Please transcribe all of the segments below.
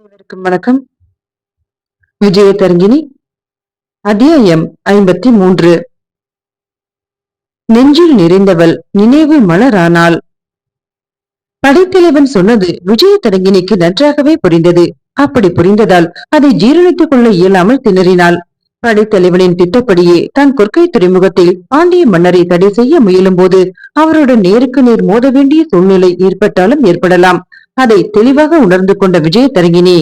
அனைவருக்கும் வணக்கம். விஜய தரங்கினி அத்தியாயம் ஐம்பத்தி மூன்று நெஞ்சில் நிறைந்தவள் நினைவு மலரானாள் படைத்தலைவன் சொன்னது விஜய தரங்கினிக்கு நன்றாகவே புரிந்தது. அப்படி புரிந்ததால் அதை ஜீரணித்துக் கொள்ள இயலாமல் திணறினாள். படைத்தலைவனின் திட்டப்படியே தான் கொற்கை துறைமுகத்தில் பாண்டிய மன்னரை தடை செய்ய முயலும் போது அவருடன் நேருக்கு நேர் மோத வேண்டிய சூழ்நிலை ஏற்பட்டாலும் ஏற்படலாம். அதை தெளிவாக உணர்ந்து கொண்ட விஜய தரங்கினி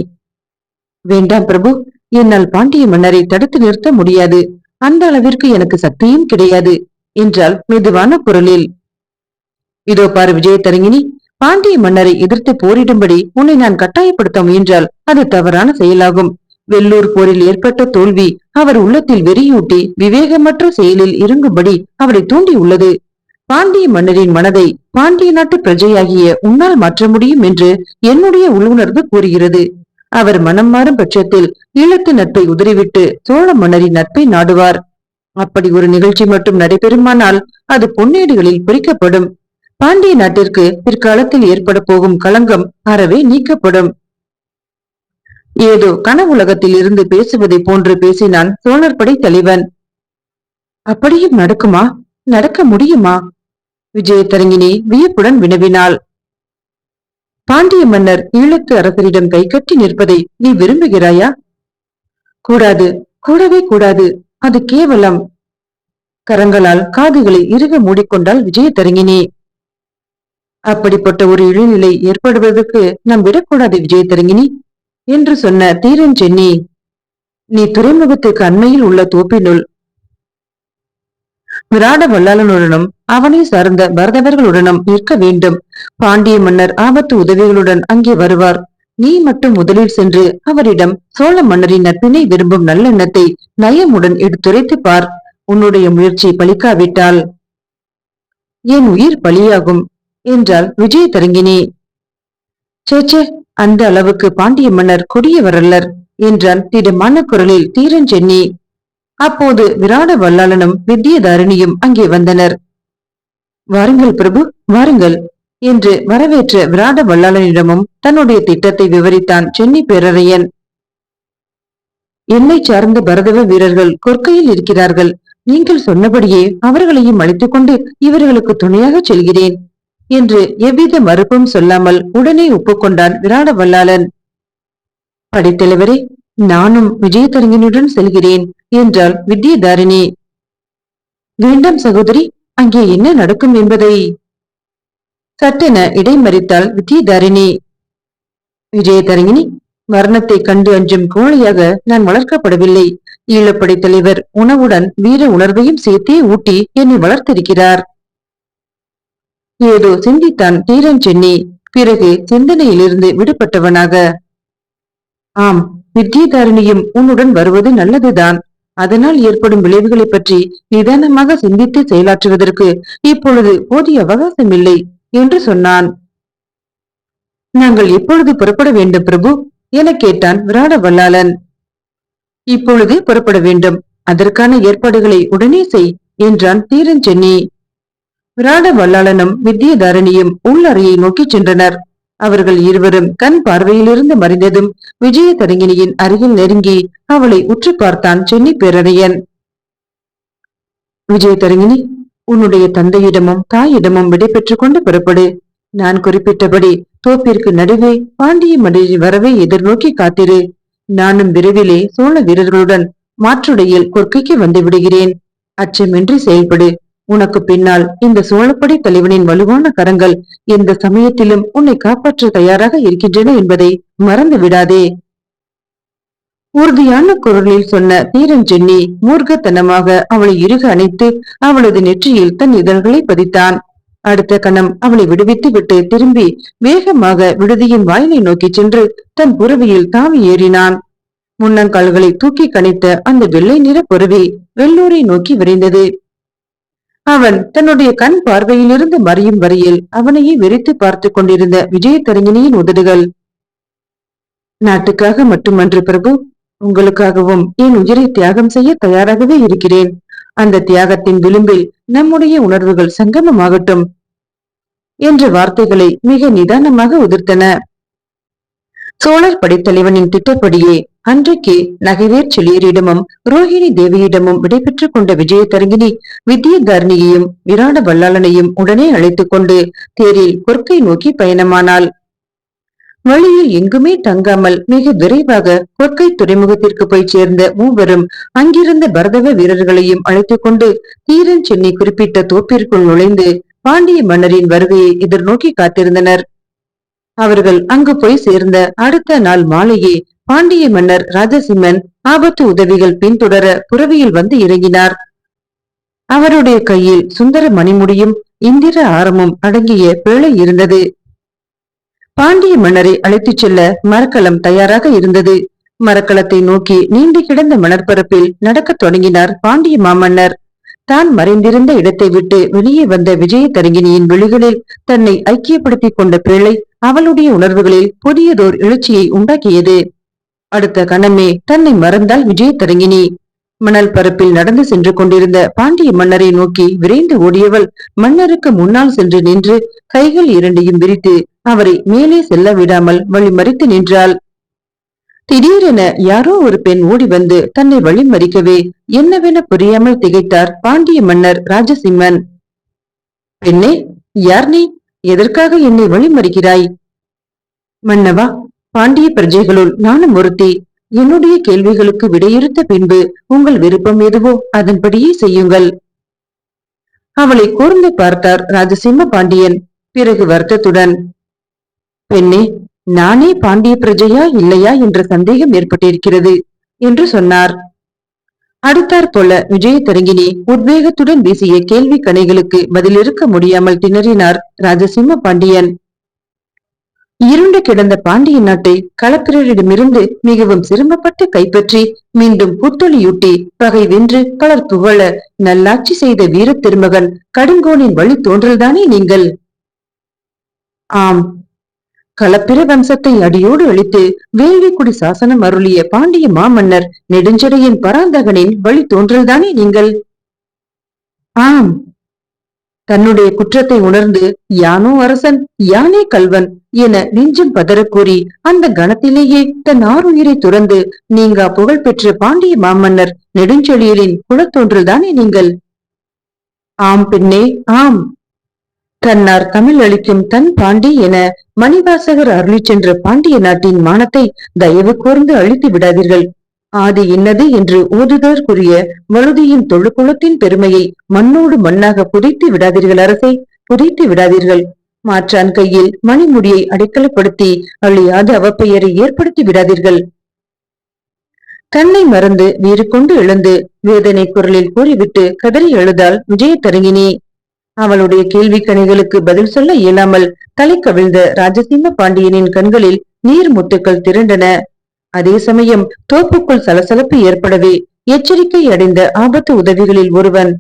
வேண்டாம் பிரபு என்னால் பாண்டிய மன்னரை தடுத்து நிறுத்த முடியாது. அந்த அளவிற்கு எனக்கு சக்தியும் கிடையாது என்றால் மெதுவான குரலில். இதோ பாரு விஜய தரங்கினி பாண்டிய மன்னரை எதிர்த்து போரிடும்படி உன்னை நான் கட்டாயப்படுத்த முயன்றால் அது தவறான செயலாகும். வெள்ளூர் போரில் ஏற்பட்ட தோல்வி அவர் உள்ளத்தில் வெறியூட்டி விவேகமற்ற செயலில் இறங்கும்படி அவரை தூண்டி உள்ளது. பாண்டிய மன்னரின் மனதை பாண்டிய நாட்டு பிரஜையாகிய உன்னால் மாற்ற முடியும் என்று என்னுடைய உள்ளுணர்வு கூறுகிறது. அவர் மனம் மாறும் பட்சத்தில் ஈழத்து நட்பை உதறிவிட்டு சோழ மன்னரின் நட்பை நாடுவார். அப்படி ஒரு நிகழ்ச்சி மட்டும் நடைபெறுமானால் அது பொன்னேடுகளில் பிரிக்கப்படும் பாண்டிய நாட்டிற்கு பிற்காலத்தில் ஏற்பட போகும் களங்கம் அறவே நீக்கப்படும். ஏதோ கனவுலகத்தில் இருந்து பேசுவதை போன்று பேசினான் சோழர் படை தலைவன் அப்படியும் நடக்குமா? நடக்க முடியுமா? விஜயதரங்கினி வியப்புடன் வினவினாள். பாண்டிய மன்னர் ஈழத்து அரசரிடம் கைகட்டி நிற்பதை நீ விரும்புகிறாயா? கூடாது கூடவே கூடாது அது கேவலம். கரங்களால் காதுகளை இறுக மூடிக்கொண்டால் விஜயதரங்கினி அப்படிப்பட்ட ஒரு இழிநிலை ஏற்படுவதற்கு நாம் விடக்கூடாது விஜயதரங்கினி என்று சொன்ன தீரன் சென்னி. நீ துறைமுகத்துக்கு அண்மையில் உள்ள தோப்பினுள் விராட வல்லாளனுடனும் அவனை சார்ந்த பரதவர்களுடனும் நிற்க வேண்டும். பாண்டிய மன்னர் ஆபத்து உதவிகளுடன் அங்கே வருவார். நீ மட்டும் முதலில் சென்று அவரிடம் சோழ மன்னரின் நட்பினை விரும்பும் நல்லெண்ணத்தை நயமுடன் எடுத்துரைத்து பார். உன்னுடைய முயற்சி பலிக்காவிட்டால் என் உயிர் பலியாகும் என்றால் விஜய தரங்கினி சேச்சே அந்த அளவுக்கு பாண்டிய மன்னர் கொடியவரல்லர் என்றான் திடமான குரலில் தீரன் சென்னி அப்போது விராட வல்லாளனும் வித்யதாரிணியும் அங்கே வந்தனர். வாருங்கள் பிரபு வாருங்கள் என்று வரவேற்ற விராட வல்லாளனிடமும் தன்னுடைய திட்டத்தை விவரித்தான் சென்னி பேரறையன். என்னை சார்ந்த பரதவ வீரர்கள் கொற்கையில் இருக்கிறார்கள். நீங்கள் சொன்னபடியே அவர்களையும் அழைத்துக் கொண்டு இவர்களுக்கு துணையாக செல்கிறேன் என்று எவ்வித மறுப்பும் சொல்லாமல் உடனே ஒப்புக்கொண்டான் விராட வல்லாளன். படைத்தலைவரே நானும் விஜயதரங்கனுடன் செல்கிறேன் என்றாள் வித்யதாரிணி. வேண்டாம் சகோதரி அங்கே என்ன நடக்கும் என்பதை? சட்டென இடைமறித்தாள் வித்யதாரிணி. விஜயதரங்கினி மரணத்தை கண்டு அஞ்சும் கோழையாக நான் வளர்க்கப்படவில்லை. ஈழப்படை தலைவர் உணவுடன் வீர உணர்வையும் சேர்த்தே ஊட்டி என்னை வளர்த்திருக்கிறார். ஏதோ சிந்தித்தான் தீரன் சென்னி. பிறகு சிந்தனையிலிருந்து விடுபட்டவனாக. ஆம் வித்தியதாரிணியும் உன்னுடன் வருவது நல்லதுதான். அதனால் ஏற்படும் விளைவுகளை பற்றி நிதானமாக சிந்தித்து செயலாற்றுவதற்கு இப்பொழுது போதிய அவகாசம் இல்லை என்று சொன்னான். நாங்கள் எப்பொழுது புறப்பட வேண்டும் பிரபு? என கேட்டான் விராட வல்லாளன். இப்பொழுது புறப்பட வேண்டும். அதற்கான ஏற்பாடுகளை உடனே செய் என்றான் தீரன் சென்னி விராட வல்லாளனும் வித்தியதாரணியும் உள்ளறையை நோக்கிச் சென்றனர். அவர்கள் இருவரும் கண் பார்வையிலிருந்து மறைந்ததும் விஜய தரங்கினியின் அருகில் நெருங்கி அவளை உற்று பார்த்தான் சென்னி பேரறையன். விஜய தரங்கினி உன்னுடைய தந்தையிடமும் தாயிடமும் விடைபெற்று கொண்டு புறப்படு. நான் குறிப்பிட்டபடி தோப்பிற்கு நடுவே பாண்டிய மடியில் வரவே எதிர்நோக்கி காத்திரு. நானும் விரைவிலே சோழ வீரர்களுடன் மாற்றுடையில் கொற்கைக்கு வந்து விடுகிறேன். அச்சமின்றி செயல்படு. உனக்கு பின்னால் இந்த சோழப்படை தலைவனின் வலுவான கரங்கள் எந்த சமயத்திலும் உன்னை காப்பாற்ற தயாராக இருக்கின்றன என்பதை மறந்து விடாதே. உறுதியான குரலில் சொன்ன தீரன் சென்னி மூர்க்கத்தனமாக அவளை இறுக அணைத்து அவளது நெற்றியில் தன் இதழ்களை பதித்தான். அடுத்த கணம் அவளை விடுவித்து விட்டு திரும்பி வேகமாக விடுதியின் வாயிலை நோக்கி சென்று தன் புறவியில் தாவி ஏறினான். முன்னங்கால்களை தூக்கி கணித்த அந்த வெள்ளை நிற புறவி வெள்ளூரை நோக்கி விரைந்தது. அவன் தன்னுடைய கண் பார்வையிலிருந்து மறியும் வரையில் அவனையே வெறித்து பார்த்து கொண்டிருந்த விஜயதரங்கினியின் உதடுகள். நாட்டுக்காக மட்டுமன்று பிரபு உங்களுக்காகவும் என் உயிரை தியாகம் செய்ய தயாராகவே இருக்கிறேன். அந்த தியாகத்தின் விளிம்பில் நம்முடைய உணர்வுகள் சங்கமமாகட்டும் என்ற வார்த்தைகளை மிக நிதானமாக உதிர்த்தன. சோழர் படைத்தலைவனின் திட்டப்படியே அன்றைக்கு நகைவேர் செழியரிடமும் ரோஹிணி தேவியிடமும் விடைபெற்றுக் கொண்ட விஜயதரங்கினி வித்தியதாரணியையும் விராட வல்லாளனையும் உடனே அழைத்துக் கொண்டு தேரில் கொற்கை நோக்கி பயணமானாள். வழியில் எங்குமே தங்காமல் மிக விரைவாக கொற்கை துறைமுகத்திற்கு போய் சேர்ந்த மூவரும் அங்கிருந்த பரதவ வீரர்களையும் அழைத்துக் கொண்டு தீரன் சென்னை குறிப்பிட்ட தோப்பிற்குள் நுழைந்து பாண்டிய மன்னரின் வருகையை எதிர்நோக்கி காத்திருந்தனர். அவர்கள் அங்கு போய் சேர்ந்த அடுத்த நாள் மாலையே பாண்டிய மன்னர் ராஜசிம்மன் ஆபத்து உதவிகள் பின்தொடர புறவியில் வந்து இறங்கினார். அவருடைய கையில் சுந்தர மணிமுடியும் இந்திர ஆரமும் அடங்கிய பேழை இருந்தது. பாண்டிய மன்னரை அழைத்துச் செல்ல மரக்கலம் தயாராக இருந்தது. மரக்கலத்தை நோக்கி நீண்டு கிடந்த மணற்பரப்பில் நடக்கத் தொடங்கினார் பாண்டிய மாமன்னர். தான் மறைந்திருந்த இடத்தை விட்டு வெளியே வந்த விஜய தரங்கினியின் விழிகளில் தன்னை ஐக்கியப்படுத்திக் கொண்ட பேழை அவளுடைய உணர்வுகளில் புதியதோர் எழுச்சியை உண்டாக்கியது. அடுத்த கணமே தன்னை மறந்தால் விஜய தரங்கினி. மணல் பரப்பில் நடந்து சென்று கொண்டிருந்த பாண்டிய மன்னரை நோக்கி விரைந்து ஓடியவள் மன்னருக்கு முன்னால் சென்று நின்று கைகள் இரண்டையும் விரித்து அவரை மேலே செல்ல விடாமல் வழிமறித்து நின்றாள். திடீரென யாரோ ஒரு பெண் ஓடி வந்து தன்னை வழிமறிக்கவே என்னவென புரியாமல் திகைத்தார் பாண்டிய மன்னர் ராஜசிம்மன். பெண்ணே யார் நீ? எதற்காக என்னை வழிமறிக்கிறாய்? மன்னவா பாண்டிய பிரஜைகளுள் நானும் ஒருத்தி. என்னுடைய கேள்விகளுக்கு விடையிறுத்த பின்பு உங்கள் விருப்பம் எதுவோ அதன்படியே செய்யுங்கள். அவளை கூர்ந்து பார்த்தார் ராஜசிம்ம பாண்டியன். பிறகு வருத்தத்துடன் பெண்ணே நானே பாண்டிய பிரஜையா இல்லையா என்ற சந்தேகம் ஏற்பட்டிருக்கிறது என்று சொன்னார். அடுத்தாற் போல விஜயதரங்கினி உத்வேகத்துடன் வீசிய கேள்வி கணைகளுக்கு பதிலிருக்க முடியாமல் திணறினார் ராஜசிம்ம பாண்டியன். இருண்டு கிடந்த பாண்டிய நாட்டை களப்பிரரிடமிருந்து மிகவும் சிரமப்பட்டு கைப்பற்றி மீண்டும் புத்தொழியூட்டி பகை வென்று பலர் புகழ நல்லாட்சி செய்த வீர திருமகன் கடுங்கோனின் வழி தோன்றல்தானே நீங்கள்? ஆம். களப்பிர வம்சத்தை அடியோடு அழித்து வேள்விக்குடி சாசனம் அருளிய பாண்டிய மாமன்னர் நெடுஞ்சடையின் பராந்தகனின் வழி தோன்றல்தானே நீங்கள்? ஆம். தன்னுடைய குற்றத்தை உணர்ந்து யானோ அரசன் யானே கல்வன் என நெஞ்சம் பதற கூறி அந்த கணத்திலேயே தன் ஆறுயிரை துறந்து நீங்கா புகழ் பெற்ற பாண்டிய மாமன்னர் நெடுஞ்செழியலின் குலத்தோன்றல்தானே நீங்கள்? ஆம் பெண்ணே ஆம். தன்னார் தமிழ் அளிக்கும் தன் பாண்டி என மணிவாசகர் அருளி சென்ற பாண்டிய நாட்டின் மானத்தை தயவு கூர்ந்து அழித்து விடாதீர்கள். ஆதி இன்னது என்று ஓதுதற்குரிய வழுதியின் தொழுக்குளத்தின் பெருமையை மண்ணோடு மண்ணாக புதைத்து விடாதீர்கள் அரசை புதைத்து விடாதீர்கள். மாற்றான் கையில் மணிமுடியை அடைக்கலப்படுத்தி அழியாத அவப்பெயரை ஏற்படுத்தி விடாதீர்கள். தன்னை மறந்து வீறு கொண்டு எழுந்து வேதனை குரலில் கூறிவிட்டு கதறி எழுதாள் விஜய அவளுடைய கேள்வி கணிகளுக்கு பதில் சொல்ல இயலாமல் தலை கவிழ்ந்த ராஜசிம்ம பாண்டியனின் கண்களில் நீர் முத்துக்கள் திரண்டன. அதே சமயம் தோப்புக்குள் சலசலப்பு ஏற்படவே எச்சரிக்கை அடைந்த ஆபத்து உதவிகளில் ஒருவன்.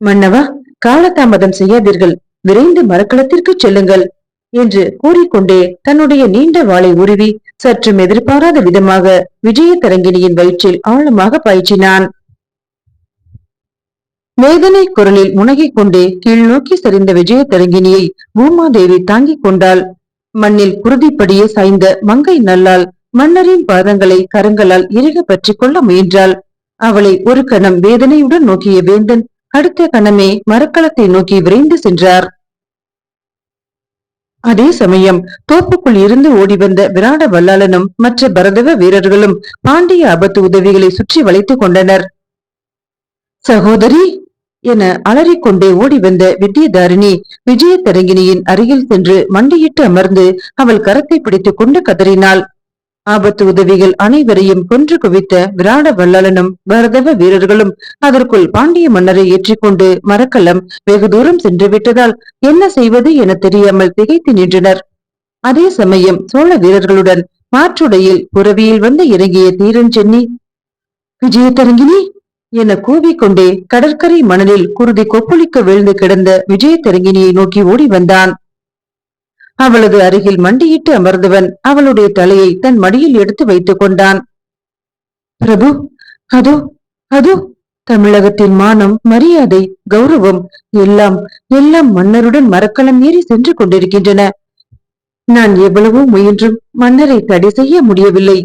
மன்னவா காலதாமதம் செய்யாதீர்கள். விரைந்து மரக்களத்திற்கு செல்லுங்கள் என்று கூறிக்கொண்டே தன்னுடைய நீண்ட வாளை உருவி சற்றும் எதிர்பாராத விதமாக விஜய தரங்கினியின் வயிற்றில் ஆழமாக பாய்ச்சினான். வேதனை குரலில் முனகிக் கொண்டே கீழ் நோக்கி சரிந்த விஜய தரங்கினியை பூமாதேவி தாங்கிக் கொண்டாள். மண்ணில் குருதிப்படியே சாய்ந்த மங்கை நல்லால் மன்னரின் பாதங்களை கரங்களால் இறுக பற்றி கொள்ள முயன்றாள். அவளை ஒரு கணம் வேதனையுடன் நோக்கிய வேந்தன் அடுத்த கணமே மரக்களத்தை நோக்கி விரைந்து சென்றார். அதே சமயம் தோப்புக்குள் இருந்து ஓடி வந்த விராட வல்லாளனும் மற்ற பரதவ வீரர்களும் பாண்டிய ஆபத்து உதவிகளை சுற்றி வளைத்துக் கொண்டனர். சகோதரி என அலறிக்கொண்டே ஓடி வந்த வித்யதாரிணி விஜயதரங்கினியின் அருகில் சென்று மண்டியிட்டு அமர்ந்து அவள் கரத்தை பிடித்துக் கொண்டு கதறினாள். ஆபத்து உதவிகள் அனைவரையும் கொன்று குவித்த விராட வல்லலனும் பரதவ வீரர்களும் அதற்குள் பாண்டிய மன்னரை ஏற்றிக்கொண்டு மரக்கலம் வெகு தூரம் சென்று விட்டதால் என்ன செய்வது என தெரியாமல் திகைத்து நின்றனர். அதே சமயம் சோழ வீரர்களுடன் மாற்றுடையில் புறவியில் வந்து இறங்கிய தீரன் சென்னி விஜயதரங்கினி என கூவிக்கொண்டே கடற்கரை மணலில் குருதி கொப்புளிக்க விழுந்து கிடந்த விஜயதரங்கினியை நோக்கி ஓடி வந்தான். அவளது அருகில் மண்டியிட்டு அமர்ந்தவன் அவளுடைய தலையை தன் மடியில் எடுத்து வைத்துக் கொண்டான். பிரபு அதோ அதோ தமிழகத்தின் மானம் மரியாதை கௌரவம் எல்லாம் எல்லாம் மன்னருடன் மரக்கலம் ஏறி சென்று கொண்டிருக்கின்றன. நான் எவ்வளவோ முயன்றும் மன்னரை தடை செய்ய முடியவில்லை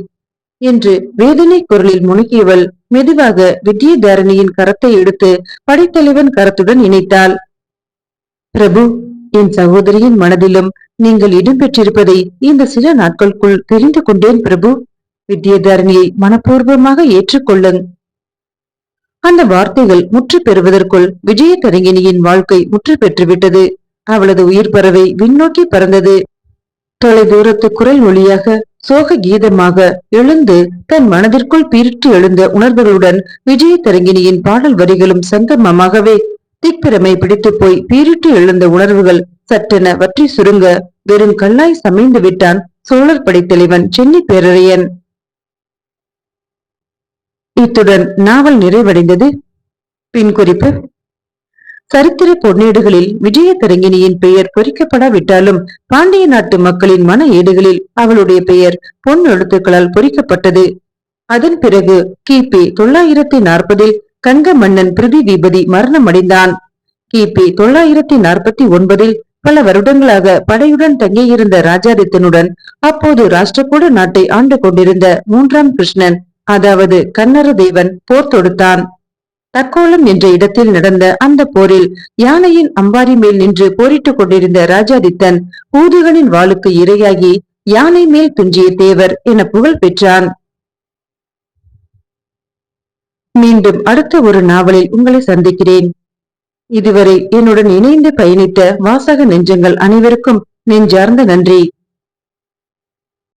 என்று வேதனை குரலில் முணுகியவள் மெதுவாக வித்யதாரணியின் கரத்தை எடுத்து படைத்தலைவன் கரத்துடன் இணைத்தாள். பிரபு என் சகோதரியின் மனதிலும் நீங்கள் இடம்பெற்றிருப்பதை இந்த சில நாட்களுக்குள் தெரிந்து கொண்டேன் பிரபு. வித்யதாரணியை மனப்பூர்வமாக ஏற்றுக்கொள்ளுங். அந்த வார்த்தைகள் முற்று பெறுவதற்குள் விஜயதரங்கினியின் வாழ்க்கை முற்று பெற்றுவிட்டது. அவளது உயிர் பறவை விண்ணோக்கி பறந்தது. தொலைதூரத்து குரல் ஒளியாக சோக கீதமாக எழுந்து தன் மனதிற்குள் பீரிட்டு எழுந்த உணர்வுகளுடன் விஜயதரங்கினியின் பாடல் வரிகளும் சங்கமமாகவே திக்பிரமை பிடித்து போய் பீரிட்டு எழுந்த உணர்வுகள் சட்டென வற்றி சுருங்க வெறும் கல்லாய் சமைந்து விட்டான் சோழர் படைத்தலைவன் சென்னி பேரறையன். இத்துடன் நாவல் நிறைவடைந்தது. பின் குறிப்பு. சரித்திர பொன்னேடுகளில் விஜயதரங்கினியின் பெயர் பொறிக்கப்படாவிட்டாலும் பாண்டிய நாட்டு மக்களின் மன ஏடுகளில் அவளுடைய பெயர் பொன் எழுத்துக்களால் பொறிக்கப்பட்டது. அதன் பிறகு கிபி தொள்ளாயிரத்தி நாற்பதில் கங்க மன்னன் பிரிதி தீபதி மரணமடைந்தான். கிபி தொள்ளாயிரத்தி நாற்பத்தி ஒன்பதில் பல வருடங்களாக படையுடன் தங்கியிருந்த ராஜாதித்தனுடன் அப்போது ராஷ்டிரகூட நாட்டை ஆண்டு கொண்டிருந்த மூன்றாம் கிருஷ்ணன் அதாவது கன்னர தேவன் போர் தொடுத்தான். தக்கோலம் என்ற இடத்தில் நடந்த அந்த போரில் யானையின் அம்பாரி மேல் நின்று போரிட்டுக் கொண்டிருந்த ராஜாதித்தன் ஊதுகளின் வாளுக்கு இரையாகி யானை மேல் துஞ்சிய தேவர் என புகழ் பெற்றான். மீண்டும் அடுத்த ஒரு நாவலில் உங்களை சந்திக்கிறேன். இதுவரை என்னுடன் இணைந்து பயணித்த வாசக நெஞ்சங்கள் அனைவருக்கும் நெஞ்சார்ந்த நன்றி.